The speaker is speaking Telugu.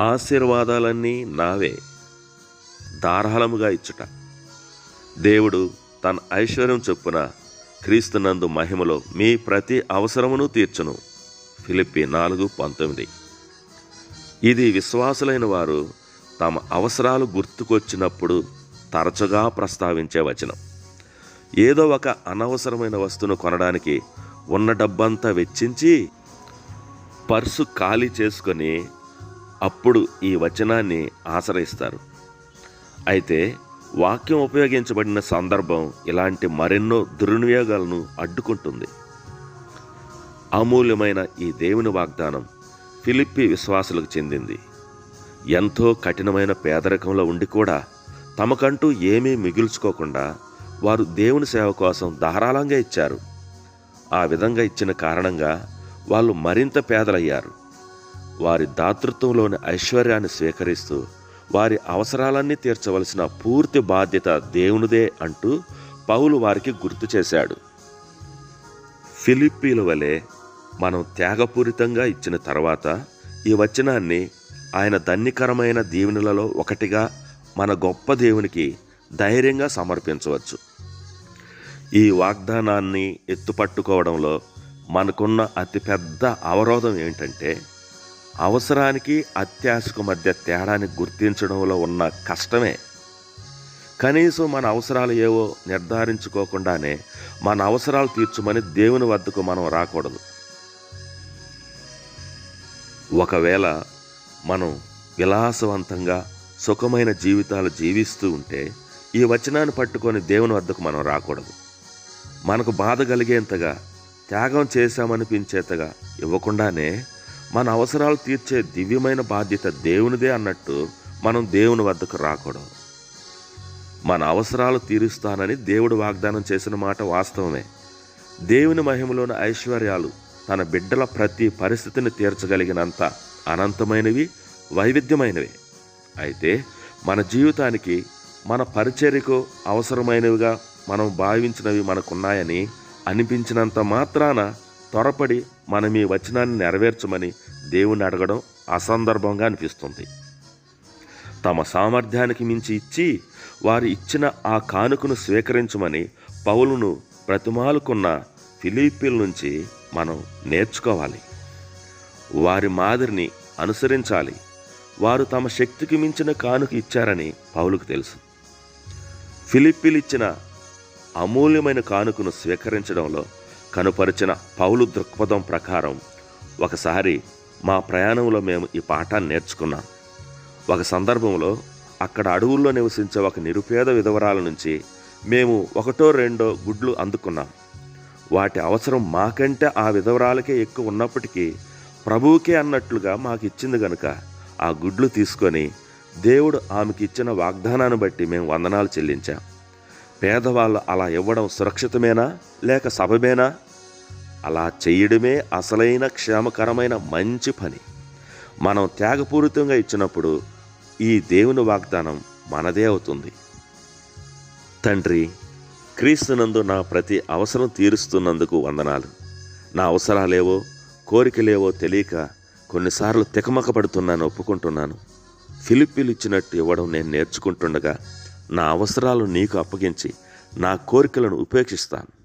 ఆశీర్వాదాలన్నీ నావే ధారాళముగా ఇచ్చుట. దేవుడు తన ఐశ్వర్యం చొప్పున క్రీస్తునందు మహిమలో మీ ప్రతి అవసరమును తీర్చును. ఫిలిప్పి నాలుగు పంతొమ్మిది. ఇది విశ్వాసులైన వారు తమ అవసరాలు గుర్తుకొచ్చినప్పుడు తరచుగా ప్రస్తావించే వచనం. ఏదో ఒక అనవసరమైన వస్తువును కొనడానికి ఉన్న డబ్బంతా వెచ్చించి పర్సు ఖాళీ చేసుకొని అప్పుడు ఈ వచనాన్ని ఆశ్రయిస్తారు. అయితే వాక్యం ఉపయోగించబడిన సందర్భం ఇలాంటి మరెన్నో దుర్వినియోగాలను అడ్డుకుంటుంది. అమూల్యమైన ఈ దేవుని వాగ్దానం ఫిలిప్పి విశ్వాసులకు చెందింది. ఎంతో కఠినమైన పేదరికంలో ఉండి కూడా తమకంటూ ఏమీ మిగుల్చుకోకుండా వారు దేవుని సేవ కోసం ధారాళంగా ఇచ్చారు. ఆ విధంగా ఇచ్చిన కారణంగా వాళ్ళు మరింత పేదలయ్యారు. వారి దాతృత్వంలోని ఐశ్వర్యాన్ని స్వీకరిస్తూ వారి అవసరాలన్నీ తీర్చవలసిన పూర్తి బాధ్యత దేవునిదే అంటూ పౌలు వారికి గుర్తు చేశాడు. ఫిలిప్పీల వలె మనం త్యాగపూరితంగా ఇచ్చిన తర్వాత ఈ వచనాన్ని ఆయన ధన్యకరమైన దీవెనలలో ఒకటిగా మన గొప్ప దేవునికి ధైర్యంగా సమర్పించవచ్చు. ఈ వాగ్దానాన్ని ఎత్తుపట్టుకోవడంలో మనకున్న అతిపెద్ద అవరోధం ఏంటంటే అవసరానికి అత్యాశకు మధ్య తేడాని గుర్తించడంలో ఉన్న కష్టమే. కనీసం మన అవసరాలు ఏవో నిర్ధారించుకోకుండానే మన అవసరాలు తీర్చుమని దేవుని వద్దకు మనం రాకూడదు. ఒకవేళ మనం విలాసవంతంగా సుఖమైన జీవితాలు జీవిస్తూ ఉంటే ఈ వచనాన్ని పట్టుకొని దేవుని వద్దకు మనం రాకూడదు. మనకు బాధ కలిగేంతగా త్యాగం చేశామనిపించేంతగా ఇవ్వకుండానే మన అవసరాలు తీర్చే దివ్యమైన బాధ్యత దేవునిదే అన్నట్టు మనం దేవుని వద్దకు రాకూడదు. మన అవసరాలు తీరుస్తానని దేవుడు వాగ్దానం చేసిన మాట వాస్తవమే. దేవుని మహిమలోని ఐశ్వర్యాలు తన బిడ్డల ప్రతి పరిస్థితిని తీర్చగలిగినంత అనంతమైనవి వైవిధ్యమైనవి. అయితే మన జీవితానికి మన పరిచర్యకు అవసరమైనవిగా మనం భావించినవి మనకున్నాయని అనిపించినంత మాత్రాన త్వరపడి మనం ఈ వచనాన్ని నెరవేర్చమని దేవుణ్ణి అడగడం అసందర్భంగా అనిపిస్తుంది. తమ సామర్థ్యానికి మించి ఇచ్చి వారు ఇచ్చిన ఆ కానుకను స్వీకరించమని పౌలును ప్రతిమాలుకున్న ఫిలిపీల నుంచి మనం నేర్చుకోవాలి. వారి మాదిరిని అనుసరించాలి. వారు తమ శక్తికి మించిన కానుక ఇచ్చారని పౌలుకు తెలుసు. ఫిలిప్పీలు ఇచ్చిన అమూల్యమైన కానుకను స్వీకరించడంలో కనుపరిచిన పౌలు దృక్పథం ప్రకారం ఒకసారి మా ప్రయాణంలో మేము ఈ పాఠాన్ని నేర్చుకున్నాం. ఒక సందర్భంలో అక్కడ అడవుల్లో నివసించే ఒక నిరుపేద విధవరాల నుంచి మేము ఒకటో రెండో గుడ్లు అందుకున్నాం. వాటి అవసరం మాకంటే ఆ విధవరాలకే ఎక్కువ ఉన్నప్పటికీ ప్రభువుకే అన్నట్లుగా మాకు ఇచ్చింది గనుక ఆ గుడ్లు తీసుకొని దేవుడు ఆమెకి ఇచ్చిన వాగ్దానాన్ని బట్టి మేము వందనాలు చెల్లించాం. పేదవాళ్ళు అలా ఇవ్వడం సురక్షితమేనా లేక సబమేనా అలా చేయడమే అసలైన క్షేమకరమైన మంచి పని. మనం త్యాగపూరితంగా ఇచ్చినప్పుడు ఈ దేవుని వాగ్దానం మనదే అవుతుంది. తండ్రి క్రీస్తునందు నా ప్రతి అవసరం తీరుస్తున్నందుకు వందనాలు. నా అవసరాలేవో కోరికలేవో తెలియక కొన్నిసార్లు తికమక పడుతున్నాను ఒప్పుకుంటున్నాను. ఫిలిప్పీలు ఇచ్చినట్టు ఇవ్వడం నేను నేర్చుకుంటుండగా నా అవసరాలు నీకు అప్పగించి నా కోరికలను ఉపేక్షిస్తాను.